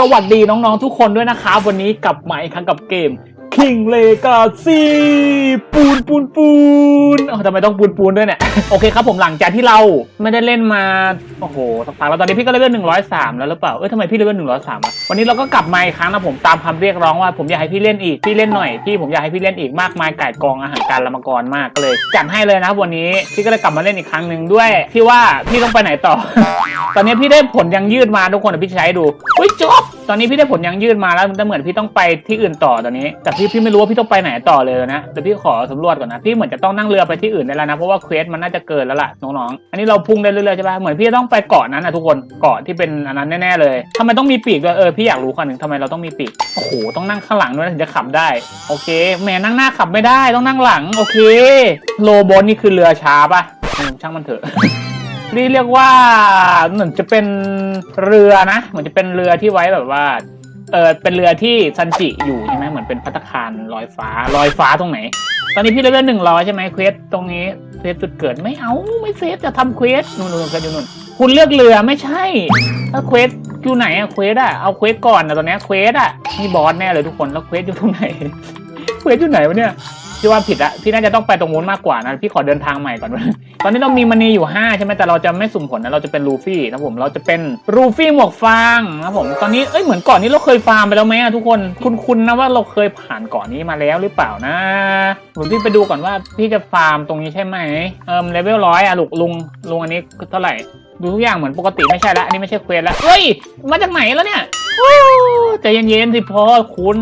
สวัสดีน้องๆทุกคนด้วยนะครับวันนี้กลับมาอีกครั้งกับเกม King Legacy ปูนปูนปูนเอ้าทำไมต้องปูนปูนด้วยเนี่ย โอเคครับผมหลังจากที่เราไม่ได้เล่นมา โอ้โหสักพักแล้วตอนนี้พี่ก็เลเวลหนึ่งร้อยสามแล้วหรือเปล่า เอ้ยทำไมพี่เลเวลหนึ่งร้อยสามอะวันนี้เราก็กลับมาอีกครั้งนะผมตามคำเรียกร้องว่าผมอยากให้พี่เล่นอีก พี่เล่นหน่อย พี่ผมอยากให้พี่เล่นอีกมากมายก่ายกองอาหารการละมกรมากก็เลยจัดให้เลยนะครับวันนี้พี่ก็เลยกลับมาเล่นอีกครั้งหนึ่งด้วย ที่ว่าพี่ต้องไปไหนต่อ ตอนนี้พี่ได้ผลยังยืดมาทุกคนเดี๋ยวพี่จะใช้ให้ดูเฮ้ยจบตอนนี้พี่ได้ผลยังยืดมาแล้วแต่เหมือนพี่ต้องไปที่อื่นต่อตอนนี้แต่พี่พี่ไม่รู้ว่าพี่ต้องไปไหนต่อเลยนะเดี๋ยวพี่ขอสำรวจก่อนนะพี่เหมือนจะต้องนั่งเรือไปที่อื่นได้แล้วนะเพราะว่าเควสมันน่าจะเกินแล้วล่ะน้องๆอันนี้เราพุ่งได้เรื่อยๆใช่ปะเหมือนพี่จะต้องไปเกาะนั้นนะทุกคนเกาะที่เป็นอันนั้นแน่ๆเลยทำไมต้องมีปีกด้วยเออพี่อยากรู้ข้อหนึ่งทำไมเราต้องมีปีกโอ้โหต้องนั่งข้างหลังด้วยนะถึงจะขับได้โอเคแหมนั่งหน้าขับไม่ได้ต้องนั่งหลังโอเคโลบอลนี่คือเรือช้าปะช่างมันเถอะนี่เรียกว่าเหมือนจะเป็นเรือนะเหมือนจะเป็นเรือที่ไว้แบบว่า เออเป็นเรือที่ซันจิอยู่ใช่ไหมเหมือนเป็นพัตคารลอยฟ้าลอยฟ้าตรงไหน ตอนนี้พี่เลเวลหนึ่งร้อยใช่ไหมเควสตรงนี้เควสจุดเกิดไม่เอาไม่เซฟจะทำเควสนู่นนู่นกันอยู่นู่นคุณเลือกเรือไม่ใช่ถ้าเควสอยู่ไหนอะเควสอะเอาเควสก่อนนะตอนเนี้ยเควสอะนี่บอสแน่เลยทุกคนแล้วเควสอยู่ตรงไหน เควสอยู่ไหนวะเนี่ย พี่ว่าผิดอะพี่น่าจะต้องไปตรงนู้นมากกว่านะพี่ขอเดินทางใหม่ก่อน ตอนนี้เรามีมันนีอยู่ 5 ใช่ไหมแต่เราจะไม่สุ่มผลนะเราจะเป็นลูฟี่นะผมเราจะเป็นลูฟี่หมวกฟางนะผมตอนนี้เอ้ยเหมือนก่อนนี้เราเคยฟาร์มไปแล้วไหมอะทุกคนคุ้นๆนะว่าเราเคยผ่านก่อนนี้มาแล้วหรือเปล่านะเดี๋ยวพี่ไปดูก่อนว่าพี่จะฟาร์มตรงนี้ใช่ไหมเอิมเลเวลร้อยอะลุกลุงลุงอันนี้เท่าไหร่ดูทุกอย่างเหมือนปกติไม่ใช่ละอันนี้ไม่ใช่เควสละเฮ้ยมาจากไหนแล้วเนี่ยโอ้ใจเย็นๆสิพ่อคุณ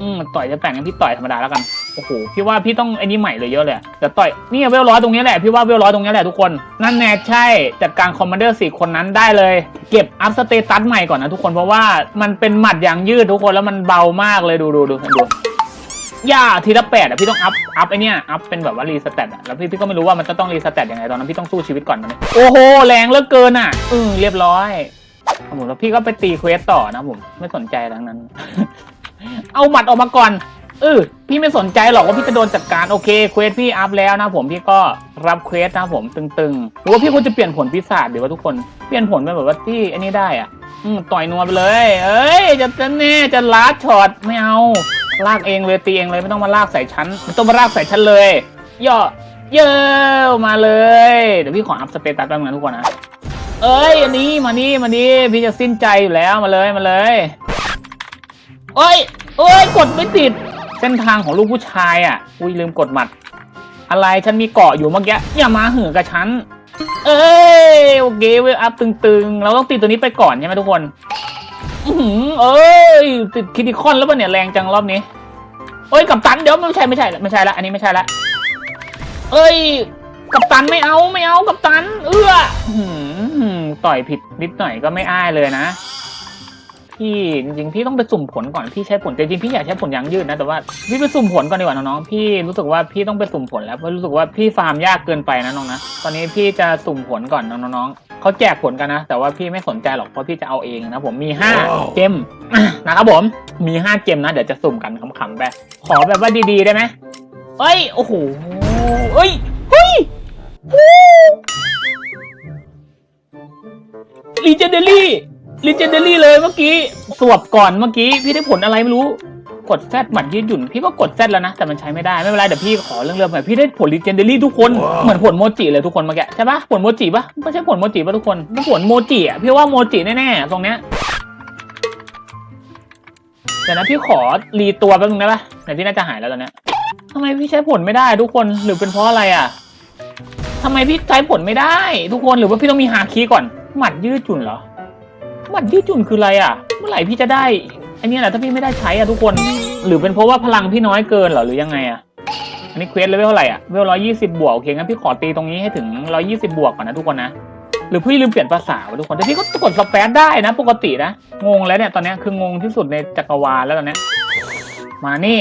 อืมต่อยจะแต่งกันพี่ต่อยธรรมดาแล้วกันโอ้โหพี่ว่าพี่ต้องไอ้นี่ใหม่เลยเยอะเลยแต่ต่อยนี่เวลร้อยตรงนี้แหละพี่ว่าเวลร้อยตรงนี้แหละทุกคนนั่นแน่ใช่จัดการคอมมานเดอร์สี่คนนั้นได้เลย เก็บอัพสเตตัสใหม่ก่อนนะทุกคนเพราะว่ามันเป็นหมัดอย่างยืดทุกคนแล้วมันเบามากเลยดูดูดูดูย่าทีละแปดอะพี่ต้องอัพอัพไอเนี้ยอัพเป็นแบบว่ารีสเตตอะแล้วพี่พี่ก็ไม่รู้ว่ามันจะต้องรีสเตตยังไงตอนนั้นพี่ต้องสู้ชีวิตก่อนนะโอ้โหแรงเหลือเกินอะอืมเรียบร้อยผมแล้วพี่ก็ไปตีเควสต่อนะผมไม่สนใจทั้งนั้น เอาหมัดออกมาก่อนเออพี่ไม่สนใจหรอกว่าพี่จะโดนจัดการโอเคเควสพี่อัพแล้วนะผมพี่ก็รับเควสนะผมตึงๆหรือว่าพี่ควรจะเปลี่ยนผลปีศาจหรือว่าทุกคนเปลี่ยนผลเป็นแบบว่าที่อันนี้ได้อะอืมต่อยนัวไปเลย เอ้ยจะจะแน่จะลาดช็อตไม่เอาลากเองเลยตีเองเลยไม่ต้องมาลากใส่ชั้นไม่ต้องมาลากใส่ชั้นเลยย่อเย้มาเลย เดี๋ยวพี่ขออัพสเปตัสแป๊บนึงนทุกคนนะเอ้ยอันนี้มานี่มานี่พี่จะสิ้นใจอยู่แล้วมาเลยมาเลยเอ้ย เอ้ยกดไม่ติด เส้นทางของลูกผู้ชายอะ อุ้ยลืมกดหมัด อะไรฉันมีเกาะอยู่เมื่อกี้อย่ามาเหือกับฉัน เอ้ยโอเคเวลอัพตึงๆ เราต้องตีตัวนี้ไปก่อนใช่ไหมทุกคนอือเอ้ยติดคิดิคอนแล้วป่ะเนี่ยแรงจังรอบนี้เอ้ยกับตันเดี๋ยวไม่ใช่ไม่ใช่ไม่ใช่ละอันนี้ไม่ใช่ละเอ้ยกับตันไม่เอาไม่เอากับตัน เอื้ออื้อหือต่อยผิดนิดหน่อยก็ไม่อ้ายเลยนะ พี่จริงๆพี่ต้องไปสุ่มผลก่อนพี่ใช้ผลแต่จริงๆพี่อยากใช้ผลยางยืดนะแต่ว่าพี่ไปสุ่มผลก่อนดีกว่าน้องๆพี่รู้สึกว่าพี่ต้องไปสุ่มผลแล้วเพราะรู้สึกว่าพี่ฟาร์มยากเกินไปนะน้องนะตอนนี้พี่จะสุ่มผลก่อนน้องๆเขาแจกผลกันนะ แต่ว่าพี่ไม่สนใจหรอกเพราะพี่จะเอาเองนะผมมีห้าเจมนะครับผมมีห้าเจมนะเดี๋ยวจะสุ่มกันขำๆไปขอแบบว่าดีๆได้ไหมเอ้ยโอ้โหเอ้ยเฮ้ยลีเจนเดอรี่ ลิเจนเดอรี่เลยเมื่อกี้ สวบก่อนเมื่อกี้ พี่ได้ผลอะไรไม่รู้ กดแซดหมัดยืดหยุ่น พี่ก็กดแซดแล้วนะ แต่มันใช้ไม่ได้ ไม่เป็นไรเดี๋ยวพี่ขอเรื่องเริ่มใหม่พี่ได้ผลลิเจนเดอรี่ทุกคน เหมือนผลโมจิเลยทุกคนเมื่อกี้ใช่ปะผลโมจิปะไม่ใช่ผลโมจิปะทุกคนเป็นผลโมจิอะพี่ว่าโมจิแน่ๆตรงเนี้ยเดี๋ยวนะพี่ขอรีตัวแป๊บนึงได้ปะเดี๋ยวพี่น่าจะหายแล้วตอนเนี้ยทำไมพี่ใช้ผลไม่ได้ทุกคนหรือเป็นเพราะอะไรอะทำไมพี่ใช้ผลไม่ได้ ทุกคนหรือว่าพี่ต้องมีฮาคีก่อน หมัดยืดหยุ่นเหรอ หมัดยืดหยุ่นคืออะไรอะ เมื่อไหร่พี่จะได้อันนี้แหละถ้าพี่ไม่ได้ใช้อะทุกคน หรือเป็นเพราะว่าพลังพี่น้อยเกินเหรอหรือยังไงอะอันนี้เควสเลเวลเท่าไหร่อะเลเวลร้อยยี่สิบบวกโอเคงั้นพี่ขอตีตรงนี้ให้ถึงร้อยี่สิบบวกก่อนนะทุกคนนะหรือพี่ลืมเปลี่ยนภาษาวะทุกคนแต่พี่ก็กดสเปซได้นะ ปกตินะงงแล้วเนี่ยตอนนี้คืองงที่สุดในจักรวาลแล้วตอนนี้มานี่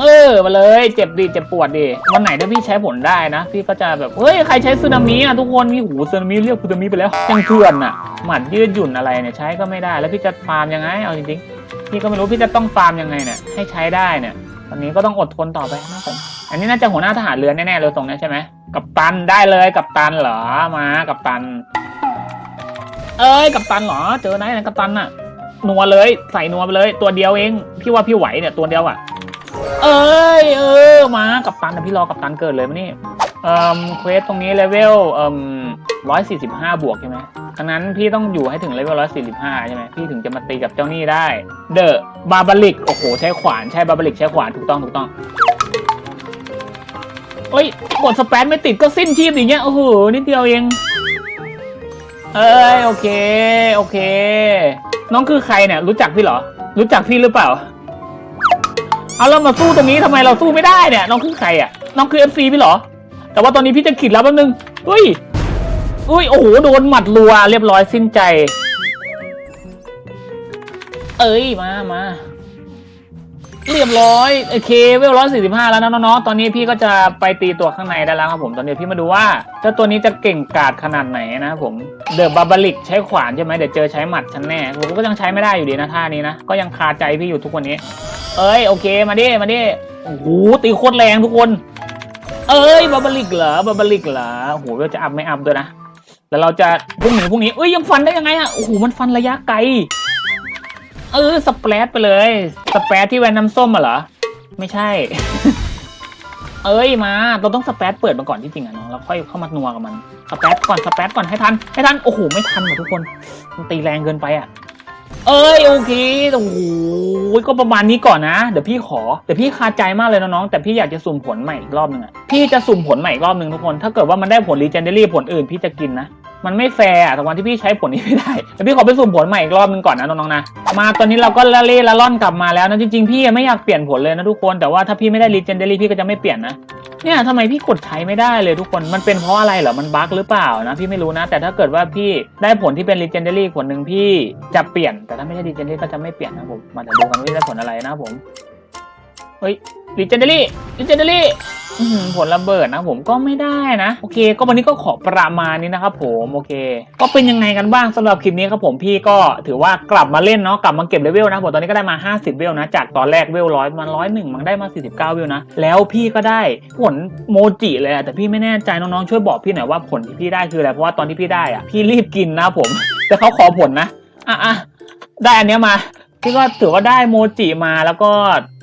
เออมาเลยเจ็บดีเจ็บปวดดีวันไหนถ้าพี่ใช้ผลได้นะ พี่ก็จะแบบเฮ้ยใครใช้ซึนามิอะทุกคนพี่หูซึนามิเรียกซึนามิไปแล้วยังเถื่อนอะหมัดยืดหยุ่นอะไรเนี่ยใช้ก็ไม่ได้แล้วพี่จะฟาร์มยังไงเอาจริงๆพี่ก็ไม่รู้พี่จะต้องฟาร์มยังไงเนี่ยให้ใช้ได้เนี่ยตอนนี้ก็ต้องอดทนต่อไปนะผมอันนี้น่าจะหัวหน้าทหารเรือแน่ๆเลยตรงนี้ใช่ไหมกับตันได้เลยกับตันเหรอมากับตัน เอ้ยกับตันเหรอ เจอไหนนะกับตันน่ะนัวเลยใส่นัวไปเลย ตัวเดียวเอง พี่ว่าพี่ไหวเนี่ยตัวเดียวอะ เอ้ยเออมากับตันนะพี่รอกับตันเกิดเลยมานี่เอ่อเควสตรงนี้เลเวลเอ่อร้อยสี่สิบห้าบวกใช่ไหมดังนั้นพี่ต้องอยู่ให้ถึงเลเวลร้อยสี่สิบห้าใช่ไหมพี่ถึงจะมาตีกับเจ้านี่ได้ เดอะบาบาลิกโอ้โหใช้ขวานใช้บาบาลิกใช้ขวานถูกต้องถูกต้องเอ้ยกดสเปซไม่ติดก็สิ้นชีพอย่างเงี้ยโอ้โหนิดเดียวเองเอ้ยโอเคโอเค น้องคือใครเนี่ยรู้จักพี่เหรอ รู้จักพี่หรือเปล่า เอาเรามาสู้ตรงนี้ทำไมเราสู้ไม่ได้เนี่ยน้องคือใครอะน้องคือเอฟซีพี่เหรอ แต่ว่าตอนนี้พี่จะขิดแล้วแป๊บนึงอุ้ยอุ้ยโอ้โหโดนหมัดรัวเรียบร้อยสิ้นใจ เอ้ยมามา เรียบร้อยโอเคเวลร้อยสี่สิบห้าแล้วนะน้องๆตอนนี้พี่ก็จะไปตีตัวข้างในได้แล้วครับผมตอนนี้พี่มาดูว่าเจ้าตัวนี้จะเก่งกาจขนาดไหนนะครับผมเดอะบาบาลิกใช้ขวานใช่ไหมเดี๋ยวเจอใช้หมัดฉันแน่ผมก็ยังใช้ไม่ได้อยู่ดีนะท่านี้นะก็ยังคาใจพี่อยู่ทุกวันนี้ เอ้ยโอเคมาดิมาดิโอ้โหตีโคตรแรงทุกคน เอ้ยบาบาลิกเหรอบาบาลิกเหรอโอ้โหเราจะอัพไม่อัพด้วยนะแล้วเราจะพรุ่งนี้พรุ่งนี้เอ้ยยังฟันได้ยังไงอะโอ้โหมันฟันระยะไกล เออสเปรดไปเลย สเปรดที่แวนน้ำส้มมาเหรอ ไม่ใช่ เอ้ยมา เราต้องสเปรดเปิดมาก่อนที่จริงอะน้องแล้วค่อยเข้ามานัวกับมันสเปรดก่อนสเปรดก่อนให้ทันให้ทันโอ้โหไม่ทันหมดทุกคนมันตีแรงเกินไปอะเอ้ยโอเคโอ้โหก็ประมาณนี้ก่อนนะ เดี๋ยวพี่ขอเดี๋ยวพี่คาใจมากเลยน้องแต่พี่อยากจะสุ่มผลใหม่อีกรอบหนึงอะพี่จะสุ่มผลใหม่อีกรอบหนึ่งทุกคน ถ้าเกิดว่ามันได้ผลรีเจนเดอรี่ผลอื่นพี่จะกินนะ มันไม่แฟร์อะแต่วันที่พี่ใช้ผลนี้ไม่ได้เดี๋ยวพี่ขอไปสุ่มผลใหม่อีกรอบนึงก่อนนะน้องๆนะมาตอนนี้เราก็ละเล่ละล่อนกลับมาแล้วนะจริงๆพี่ไม่อยากเปลี่ยนผลเลยนะทุกคนแต่ว่าถ้าพี่ไม่ได้ legendary พี่ก็จะไม่เปลี่ยนนะเนี่ยทำไมพี่กดใช้ไม่ได้เลยทุกคนมันเป็นเพราะอะไรเหรอมันบั๊กหรือเปล่านะพี่ไม่รู้นะ แต่ถ้าเกิดว่าพี่ได้ผลที่เป็น legendary ผลหนึ่งพี่จะเปลี่ยน แต่ถ้าไม่ใช่ legendary ก็จะไม่เปลี่ยนนะผมมาเดี๋ยวดูกันว่าได้ผลอะไรนะผมเฮ้ย legendary legendary อื้อหือ ผลระเบิดนะผมก็ไม่ได้นะ โอเค ก็วันนี้ก็ขอประมาณนี้นะครับผมโอเค ก็เป็นยังไงกันบ้างสำหรับคลิปนี้ครับผมพี่ก็ถือว่ากลับมาเล่นเนาะกลับมาเก็บเลเวลนะผมตอนนี้ก็ได้มา 50 เวลนะ จากตอนแรกเวลร้อยมันร้อยหนึ่งมันได้มา 49 เวลนะ แล้วพี่ก็ได้ผลโมจิเลยอะแต่พี่ไม่แน่ใจน้องๆช่วยบอกพี่หน่อยว่าผลที่พี่ได้คืออะไรเพราะว่าตอนที่พี่ได้อะพี่รีบกินนะผม แต่เขาขอผลนะอะอะได้อันเนี้ยมา พี่ก็ถือว่าได้โมจิมาแล้วก็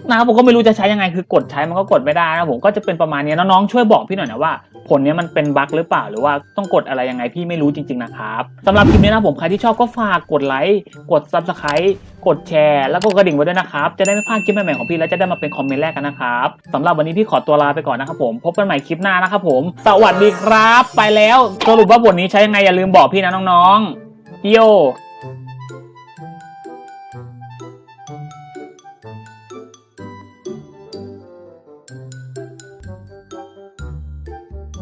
นะครับผมก็ไม่รู้จะใช้ยังไงคือกดใช้มันก็กดไม่ได้นะผมก็จะเป็นประมาณนี้น้องๆช่วยบอกพี่หน่อยนะว่าผลนี้มันเป็นบั๊กหรือเปล่า หรือว่าต้องกดอะไรยังไงพี่ไม่รู้จริง ๆนะครับสำหรับคลิปนี้นะผมใครที่ชอบก็ฝากกดไลค์กด subscribe กดแชร์ แล้วก็กระดิ่งไว้ด้วยนะครับ จะได้ไม่พลาดคลิปใหม่ๆของพี่และจะได้มาเป็นคอมเมนต์แรกกันนะครับสำหรับวันนี้พี่ขอตัวลาไปก่อนนะครับผมพบกันใหม่คลิปหน้านะครับผม สวัสดีครับ ไปแล้วสรุปว่าบทนี้ใช้ยังไงอย่าลืมบอกพี่นะน้องๆโย